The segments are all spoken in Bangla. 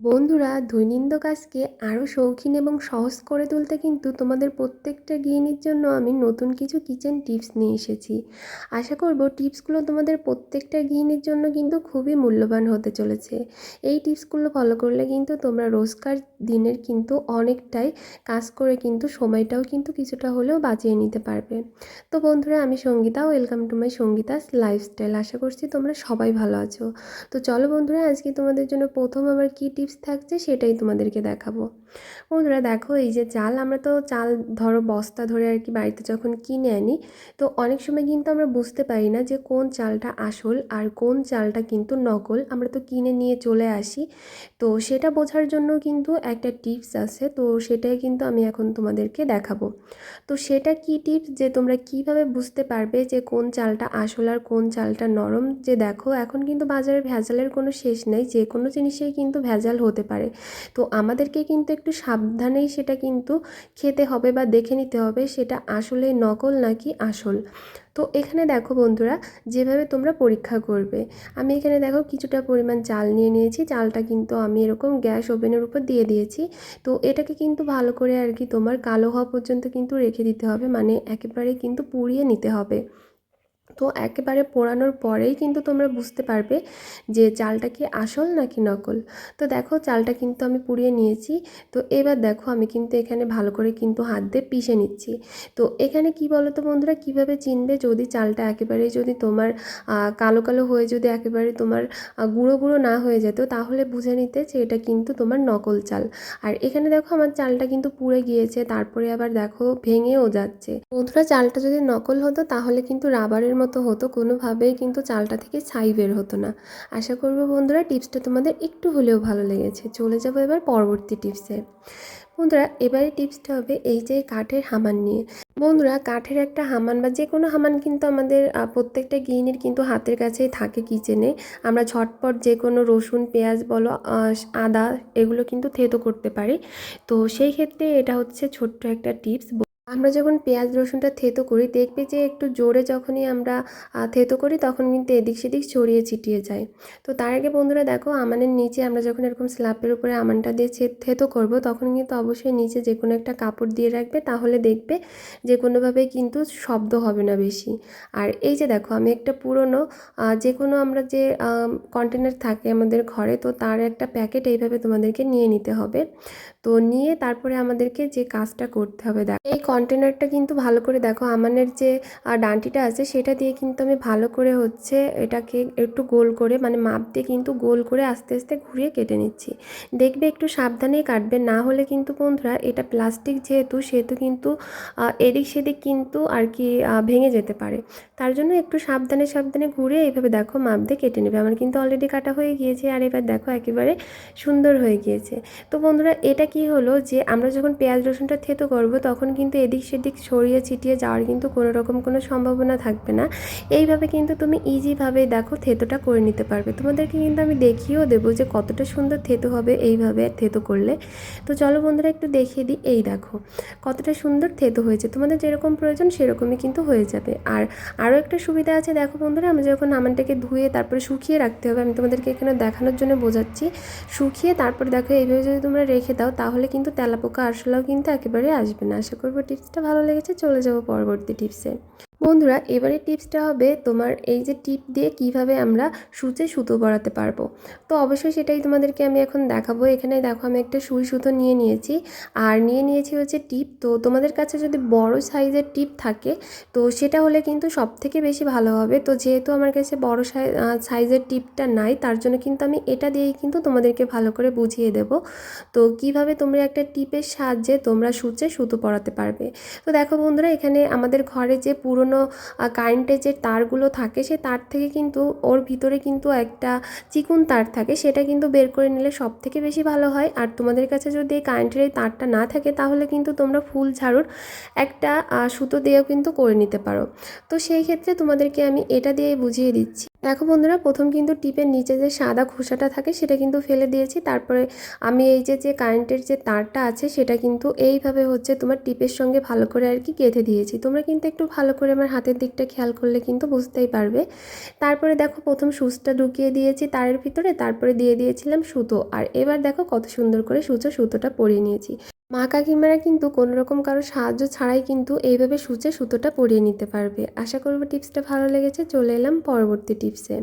বন্ধুরা, দৈনন্দিন কাজকে আরও শৌখিন এবং সহজ করে তুলতে কিন্তু তোমাদের প্রত্যেকটা গৃহিণীর জন্য আমি নতুন কিছু কিচেন টিপস নিয়ে এসেছি। আশা করব টিপসগুলো তোমাদের প্রত্যেকটা গৃহিণীর জন্য কিন্তু খুবই মূল্যবান হতে চলেছে। এই টিপসগুলো ফলো করলে কিন্তু তোমরা রোজকার দিনের কিন্তু অনেকটাই কাজ করে কিন্তু সময়টাও কিন্তু কিছুটা হলেও বাঁচিয়ে নিতে পারবে। তো বন্ধুরা, আমি Sangeeta welcome to my Sangeeta's lifestyle আশা করছি তোমরা সবাই ভালো আছো। তো চলো বন্ধুরা, আজকে তোমাদের জন্য প্রথম আমার কী টিপস থাকছে সেটাই তোমাদেরকে দেখাবো। বন্ধুরা দেখো, এই যে চাল আমরা তো চাল ধরো বস্তা ধরে আর কি বাড়িতে যখন কিনে আনি, তো অনেক সময় কিন্তু আমরা বুঝতে পারি না যে কোন চালটা আসল আর কোন চালটা কিন্তু নকল। আমরা তো কিনে নিয়ে চলে আসি। তো সেটা বোঝার জন্য কিন্তু একটা টিপস আছে, তো সেটাই কিন্তু আমি এখন তোমাদেরকে দেখাবো। তো সেটা কি টিপস যে তোমরা কীভাবে বুঝতে পারবে যে কোন চালটা আসল আর কোন চালটা নরম? যে দেখো, এখন কিন্তু বাজারে ভেজালের কোনো শেষ নেই, যে কোনো জিনিসেই কিন্তু ভেজাল হতে পারে। তো আমাদেরকে কিন্তু একটু সাবধানেই সেটা কিন্তু খেতে হবে বা দেখে নিতে হবে সেটা আসলে নকল নাকি আসল। তো এখানে দেখো বন্ধুরা, যেভাবে তোমরা পরীক্ষা করবে, আমি এখানে দেখো কিছুটা পরিমাণ চাল নিয়ে নিয়েছি, চালটা কিন্তু আমি এরকম গ্যাস ওভেনের উপর দিয়ে দিয়েছি। তো এটাকে কিন্তু ভালো করে আর কি তোমার কালো হওয়া পর্যন্ত কিন্তু রেখে দিতে হবে মানে একেবারে কিন্তু পুড়িয়ে নিতে হবে। তো একেবারে পোড়ানোর পরেই কিন্তু তোমরা বুঝতে পারবে যে চালটা কি আসল নাকি নকল। তো দেখো চালটা কিন্তু আমি পুড়িয়ে নিয়েছি। তো এবার দেখো আমি কিন্তু এখানে ভালো করে কিন্তু হাত দিয়ে পিষে নিচ্ছি। তো এখানে কি বলো তো বন্ধুরা, কীভাবে চিনবে যদি চালটা একেবারে যদি তোমার কালো কালো হয়ে যদি একেবারে তোমার গুঁড়ো গুঁড়ো না হয়ে যেত তাহলে বুঝে নিতে যে এটা কিন্তু তোমার নকল চাল। আর এখানে দেখো আমার চালটা কিন্তু পুড়ে গিয়েছে, তারপরে আবার দেখো ভেঙেও যাচ্ছে। বন্ধুরা, চালটা যদি নকল হতো তাহলে কিন্তু রাবারের মতো হতো, কোনোভাবেই কিন্তু চালটা থেকে ছাই বের হতো না। আশা করব বন্ধুরা, টিপসটা তোমাদের একটু হলেও ভালো লেগেছে। চলে যাব এবার পরবর্তী টিপসে। বন্ধুরা, এবারে টিপসটা হবে এই যে কাঠের হামান নিয়ে। বন্ধুরা, কাঠের একটা হামান বা যে কোনো হামান কিন্তু আমাদের প্রত্যেকটা গৃহিণীর কিন্তু হাতের কাছেই থাকে কিচেনে। আমরা ঝটপট যে কোনো রসুন, পেঁয়াজ বলো আদা এগুলো কিন্তু থেতো করতে পারি। তো সেই ক্ষেত্রে এটা হচ্ছে ছোট্ট একটা টিপস। আমরা যখন পেঁয়াজ, রসুনটা থেতো করি, দেখবে যে একটু জোরে যখনই আমরা থেতো করি, তখন কিন্তু এদিক সেদিক ছড়িয়ে ছিটিয়ে যায়। তো তার আগে বন্ধুরা দেখো, আমানের নিচে আমরা যখন এরকম স্ল্যাপের উপরে আমানটা দিয়ে থেতো করব, তখন কিন্তু অবশ্যই নিচে যে কোনো একটা কাপড় দিয়ে রাখবে, তাহলে দেখবে যে কোনোভাবে কিন্তু শব্দ হবে না বেশি। আর এই যে দেখো, আমি একটা পুরনো যে কোনো আমরা যে কন্টেনার থাকে আমাদের ঘরে, তো তার একটা প্যাকেট এইভাবে তোমাদেরকে নিয়ে নিতে হবে। তো নিয়ে তারপরে আমাদেরকে যে কাজটা করতে হবে, দেখো। এই কন্টেনারটা কিন্তু ভালো করে দেখো, আমানের যে ডান্টিটা আছে সেটা দিয়ে কিন্তু আমি ভালো করে হচ্ছে এটাকে একটু গোল করে মানে মাপ দিয়ে কিন্তু গোল করে আস্তে আস্তে ঘুরিয়ে কেটে নিচ্ছি। দেখবে একটু সাবধানেই কাটবে, না হলে কিন্তু বন্ধুরা এটা প্লাস্টিক যেহেতু, সেহেতু কিন্তু এদিক সেদিক কিন্তু আর কি ভেঙে যেতে পারে। তার জন্য একটু সাবধানে সাবধানে ঘুরে এইভাবে দেখো মাপ দিয়ে কেটে নেবে। আমার কিন্তু অলরেডি কাটা হয়ে গিয়েছে, আর এবার দেখো একেবারে সুন্দর হয়ে গিয়েছে। তো বন্ধুরা এটা কি হলো যে আমরা যখন পেঁয়াজ রসুনটা থেতো করব, তখন কিন্তু এদিক সেদিক ছড়িয়ে ছিটিয়ে যাওয়ার কিন্তু কোনো রকম কোনো সম্ভাবনা থাকবে না। এইভাবে কিন্তু তুমি ইজিভাবে দেখো থেতোটা করে নিতে পারবে। তোমাদেরকে কিন্তু আমি দেখিয়েও দেবো যে কতটা সুন্দর থেতো হবে এইভাবে থেতো করলে। তো চলো বন্ধুরা একটু দেখিয়ে দিই, এই দেখো কতটা সুন্দর থেতো হয়েছে। তোমাদের যেরকম প্রয়োজন সেরকমই কিন্তু হয়ে যাবে। আর আরও একটা সুবিধা আছে, দেখো বন্ধুরা আমি যখন আমানটাকে ধুয়ে তারপরে শুকিয়ে রাখতে হবে, আমি তোমাদেরকে এখানে দেখানোর জন্য বোঝাচ্ছি। শুকিয়ে তারপরে দেখো এইভাবে যদি তোমরা রেখে দাও তাহলে কিন্তু তেলাপোকা আরশোলাও কিন্তু একেবারে আসবে না। আশা করব টিপসটা ভালো লেগেছে। চলে যাব পরবর্তী টিপসে। বন্ধুরা, এবারে টিপসটা হবে তোমার এই যে টিপ দিয়ে কীভাবে আমরা সূচে সুতো পরাতে পারব। তো অবশ্যই সেটাই তোমাদেরকে আমি এখন দেখাবো। এখানে দেখো আমি একটা সুই সুতো নিয়ে নিয়েছি। আর নিয়ে নিয়েছি হচ্ছে টিপ। তো তোমাদের কাছে যদি বড় সাইজের টিপ থাকে, তো সেটা হলে কিন্তু সব থেকে বেশি ভালো হবে। তো যেহেতু আমার কাছে বড় সাইজের টিপটা নাই, তার জন্য কিন্তু আমি এটা দিয়েই কিন্তু তোমাদেরকে ভালো করে বুঝিয়ে দেব। তো কীভাবে তোমরা একটা টিপের সাহায্যে তোমরা সূচে সুতো পরাতে পারবে। তো দেখো বন্ধুরা, এখানে আমাদের ঘরে যে পুরনো কারেন্টের যে তারগুলো থাকে, সে তার থেকে কিন্তু ওর ভিতরে কিন্তু একটা চিকুন তার থাকে, সেটা কিন্তু বের করে নিলে সব থেকে বেশি ভালো হয়। আর তোমাদের কাছে যদি এই কারেন্টের এই তারটা না থাকে, তাহলে কিন্তু তোমরা ফুল ঝাড়ুর একটা সুতো দিয়েও কিন্তু করে নিতে পারো। তো সেই ক্ষেত্রে তোমাদেরকে আমি এটা দিয়ে বুঝিয়ে দিচ্ছি। দেখো বন্ধুরা, প্রথম কিন্তু টিপের নিচে যে সাদা খোসাটা থাকে সেটা কিন্তু ফেলে দিয়েছি। তারপরে আমি এই যে যে কারেন্টের যে তারটা আছে সেটা কিন্তু এইভাবে হচ্ছে তোমার টিপের সঙ্গে ভালো করে আর কি গেঁথে দিয়েছি। তোমরা কিন্তু একটু ভালো করে আমার হাতের দিকটা খেয়াল করলে কিন্তু বুঝতেই পারবে। তারপরে দেখো, প্রথম সুচটা ঢুকিয়ে দিয়েছি তারের ভিতরে, তারপরে দিয়ে দিয়েছিলাম সুতো। আর এবার দেখো কত সুন্দর করে সুচো, সুতোটা পরিয়ে নিয়েছি। মা কাকিমারা কিন্তু কোনো রকম কারও সাহায্য ছাড়াই কিন্তু এইভাবে সূচে সুতোটা পরিয়ে নিতে পারবে। আশা করব টিপসটা ভালো লেগেছে। চলে এলাম পরবর্তী টিপসে।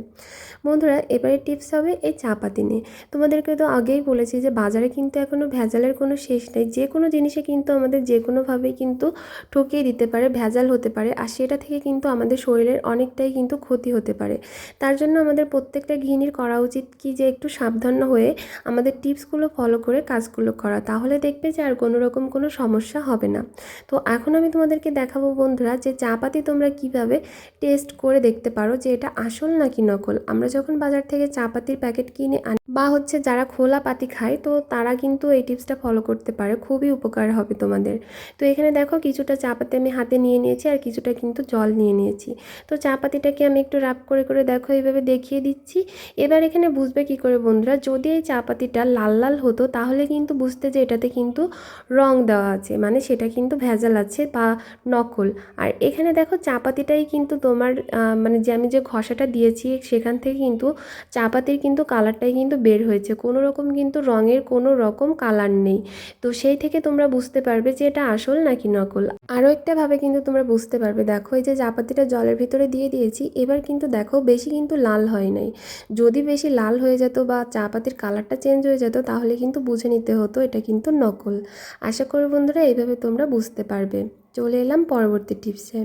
বন্ধুরা, এবারে টিপস হবে এই চাপাতি নিয়ে তোমাদেরকে তো আগেই বলেছি যে বাজারে কিন্তু এখনও ভেজালের কোনো শেষ নেই। যে কোনো জিনিসে কিন্তু আমাদের যে কোনোভাবেই কিন্তু ঠকিয়ে দিতে পারে, ভেজাল হতে পারে। আর সেটা থেকে কিন্তু আমাদের শরীরের অনেকটাই কিন্তু ক্ষতি হতে পারে। তার জন্য আমাদের প্রত্যেকটা গৃহিণীর করা উচিত কি যে একটু সাবধান হয়ে আমাদের টিপসগুলো ফলো করে কাজগুলো করা। তাহলে দেখবে যে আর কোনো রকম কোনো সমস্যা হবে না। তো এখন আমি তোমাদেরকে দেখাবো বন্ধুরা যে চা পাতি তোমরা কীভাবে টেস্ট করে দেখতে পারো যে এটা আসল নাকি নকল। আমরা যখন বাজার থেকে চা পাতির প্যাকেট কিনে আনি বা হচ্ছে যারা খোলা পাতি খায়, তো তারা কিন্তু এই টিপসটা ফলো করতে পারে। খুবই উপকার হবে তোমাদের। তো এখানে দেখো কিছুটা চা পাতি আমি হাতে নিয়ে নিয়েছি আর কিছুটা কিন্তু জল নিয়ে নিয়েছি। তো চা পাতিটাকে আমি একটু রাপ করে করে দেখো এইভাবে দেখিয়ে দিচ্ছি। এবার এখানে বুঝবে কি করে বন্ধুরা? যদি এই চা পাতিটা লাল লাল হতো তাহলে কিন্তু বুঝতে যে এটাতে কিন্তু রং দেওয়া আছে মানে সেটা কিন্তু ভেজাল আছে বা নকল। আর এখানে দেখো চাপাতিটাই কিন্তু তোমার মানে যে আমি যে ঘষাটা দিয়েছি, সেখান থেকে কিন্তু চাপাতির কিন্তু কালারটাই কিন্তু বের হয়েছে। কোনো রকম কিন্তু রঙের কোনো রকম কালার নেই। তো সেই থেকে তোমরা বুঝতে পারবে যে এটা আসল নাকি নকল। আরও একটাভাবে কিন্তু তোমরা বুঝতে পারবে, দেখো এই যে চাপাতিটা জলের ভিতরে দিয়ে দিয়েছি, এবার কিন্তু দেখো বেশি কিন্তু লাল হয় নাই। যদি বেশি লাল হয়ে যেত বা চাপাতির কালারটা চেঞ্জ হয়ে যেত, তাহলে কিন্তু বুঝে নিতে হতো এটা কিন্তু নকল। আশা করি বন্ধুরা এইভাবে তোমরা বুঝতে পারবে। চলে এলাম পরবর্তী টিপসে।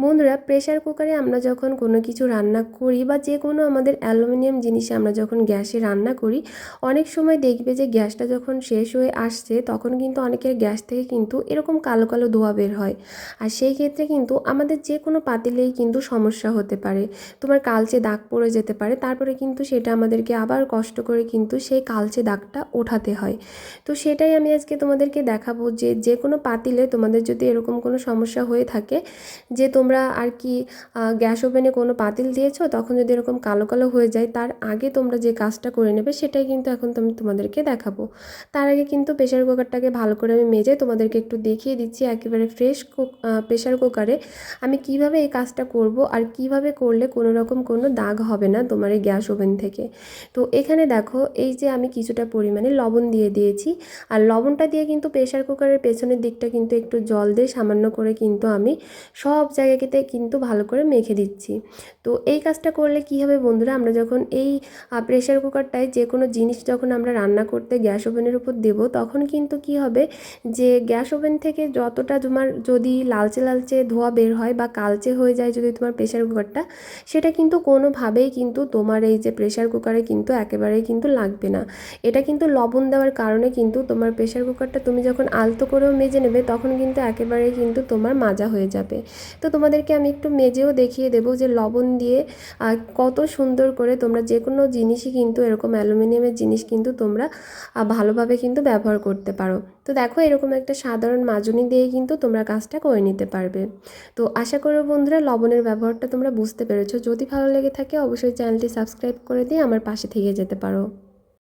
বন্ধুরা প্রেশার কুকারে আমরা যখন কোনো কিছু রান্না করি বা যে কোনো আমাদের অ্যালুমিনিয়াম জিনিসে আমরা যখন গ্যাসে রান্না করি, অনেক সময় দেখবে যে গ্যাসটা যখন শেষ হয়ে আসছে, তখন কিন্তু অনেকের গ্যাস থেকে কিন্তু এরকম কালো কালো ধোয়া বের হয়। আর সেই ক্ষেত্রে কিন্তু আমাদের যে কোনো পাতিলেই কিন্তু সমস্যা হতে পারে। তোমার কালচে দাগ পড়ে যেতে পারে, তারপরে কিন্তু সেটা আমাদেরকে আবার কষ্ট করে কিন্তু সেই কালচে দাগটা ওঠাতে হয়। তো সেটাই আমি আজকে তোমাদেরকে দেখাবো যে যে কোনো পাতিলে তোমাদের যদি এরকম এরকম কোনো সমস্যা হয়ে থাকে যে তোমরা আর কি গ্যাস ওভেনে কোনো পাতিল দিয়েছ, তখন যদি এরকম কালো কালো হয়ে যায়, তার আগে তোমরা যে কাজটা করে নেবে সেটাই কিন্তু এখন আমি তোমাদেরকে দেখাবো। তার আগে কিন্তু প্রেশার কুকারটাকে ভালো করে আমি মেজে তোমাদেরকে একটু দেখিয়ে দিচ্ছি, একেবারে ফ্রেশ প্রেশার কুকারে আমি কীভাবে এই কাজটা করব আর কীভাবে করলে কোনো রকম কোনো দাগ হবে না তোমার এই গ্যাস ওভেন থেকে। তো এখানে দেখো, এই যে আমি কিছুটা পরিমাণে লবণ দিয়ে দিয়েছি, আর লবণটা দিয়ে কিন্তু প্রেশার কুকারের পেছনের দিকটা কিন্তু একটু জল দিয়ে সামান্য করে কিন্তু আমি সব জায়গাতে কিন্তু ভালো করে মেখে দিচ্ছি। তো এই কাজটা করলে কি হবে বন্ধুরা? আমরা যখন এই প্রেশার কুকারটায় যে কোনো জিনিস যখন আমরা রান্না করতে গ্যাস ওভেনের উপর দেব, তখন কিন্তু কি হবে যে গ্যাস ওভেন থেকে যতটা তোমার যদি লালচে লালচে ধোয়া বের হয় বা কালচে হয়ে যায় যদি তোমার প্রেশার কুকারটা সেটা কিন্তু কোনোভাবেই কিন্তু তোমার এই যে প্রেশার কুকারে কিন্তু একেবারেই কিন্তু লাগবে না। এটা কিন্তু লবণ দেওয়ার কারণে কিন্তু তোমার প্রেশার কুকারটা তুমি যখন আলতো করেও মেজে নেবে, তখন কিন্তু একেবারে কিন্তু তোমার মাজা হয়ে যাবে। তো তোমাদেরকে আমি একটু মেজেও দেখিয়ে দেবো যে লবণ দিয়ে কত সুন্দর করে তোমরা যে কোনো জিনিসই কিন্তু এরকম অ্যালুমিনিয়ামের জিনিস কিন্তু তোমরা ভালোভাবে কিন্তু ব্যবহার করতে পারো। তো দেখো এরকম একটা সাধারণ মাজনি দিয়ে কিন্তু তোমরা কাজটা করে নিতে পারবে। তো আশা করো বন্ধুরা লবণের ব্যবহারটা তোমরা বুঝতে পেরেছ। যদি ভালো লেগে থাকে অবশ্যই চ্যানেলটি সাবস্ক্রাইব করে দিয়ে আমার পাশে থেকে যেতে পারো।